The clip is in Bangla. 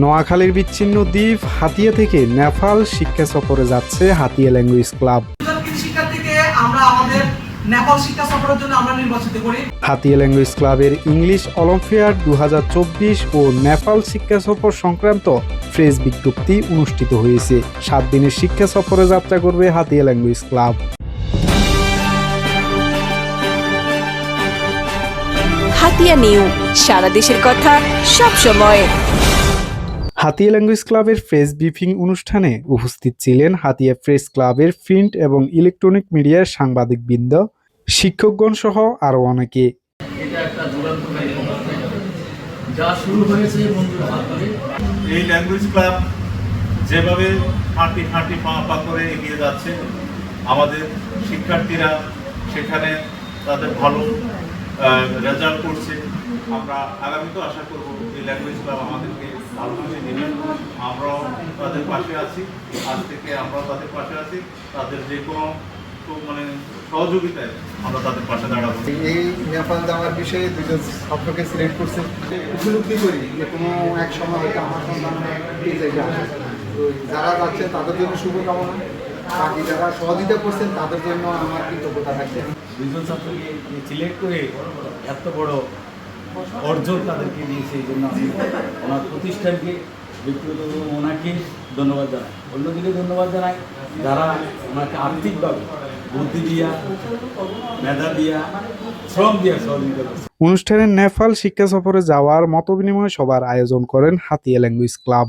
নোয়াখালীর বিচ্ছিন্ন দ্বীপ হাতিয়া থেকে নেপাল শিক্ষা সফরে যাচ্ছে হাতিয়া ল্যাঙ্গুয়েজ ক্লাব কৃষি আমরা আমাদের নেপাল শিক্ষা সফরের জন্য আমরা নির্বাচিত করি। হাতিয়া ল্যাঙ্গুয়েজ ক্লাবের ইংলিশ অলিম্পিয়াড দু হাজার চব্বিশ ও নেপাল শিক্ষা সফর সংক্রান্ত ফ্রেশ বিজ্ঞপ্তি অনুষ্ঠিত হয়েছে। সাত দিনের শিক্ষা সফরে যাত্রা করবে Hatiya language club Hatiya new সারা দেশের কথা সব সময়। হাতিয়া ল্যাঙ্গুয়েজ ক্লাবের প্রেস ব্রিফিং অনুষ্ঠানে উপস্থিত ছিলেন হাতিয়া প্রেস ক্লাবের প্রিন্ট এবং ইলেকট্রনিক মিডিয়ার সাংবাদিকবৃন্দ শিক্ষকগণ সহ আরও অনেকে। যা শুরু হয়েছে এই ল্যাঙ্গুয়েজ ক্লাব যেভাবে হাঁটি হাঁটি পা পা করে এগিয়ে যাচ্ছে আমাদের শিক্ষার্থীরা সেখানে তাদের ভালো রেজাল্ট করছে। আমরা আগামীতেও আশা করব এই ল্যাঙ্গুয়েজ ক্লাব আমাদেরকে ভালোভাবে নেবে। আমরাও তাদের পাশে আছি। আজ থেকে আমরাও তাদের পাশে আছি। তাদের যে কোনো মানে সহযোগিতায় আমরা তাদের পাশে দাঁড়াবো। এই নেপাল যাওয়ার বিষয়ে দুজন সিলেক্ট করছে। উপলব্ধি করি যে কোনো এক সময় হয়তো আমার সন্তান এই জায়গায় আসে তো যারা যাচ্ছে তাদের জন্য শুভকামনা। বাকি যারা সহযোগিতা করছেন তাদের জন্য আমার কৃতজ্ঞতা থাকবে দুজন ছাত্রকে সিলেক্ট করে এত বড় অর্জন তাদেরকে দিয়েছে এই জন্য আমি ওনার প্রতিষ্ঠানকে ব্যক্তিগত ওনাকে ধন্যবাদ জানাই। অন্যদিকে ধন্যবাদ জানাই যারা ওনাকে আর্থিকভাবে বুদ্ধি দিয়া, মেধা দিয়া, শ্রম দিয়া সহযোগিতা করছে। অনুষ্ঠানে নেপাল শিক্ষা সফরে যাওয়ার মতবিনিময় সভার আয়োজন করেন হাতিয়া ল্যাঙ্গুয়েজ ক্লাব।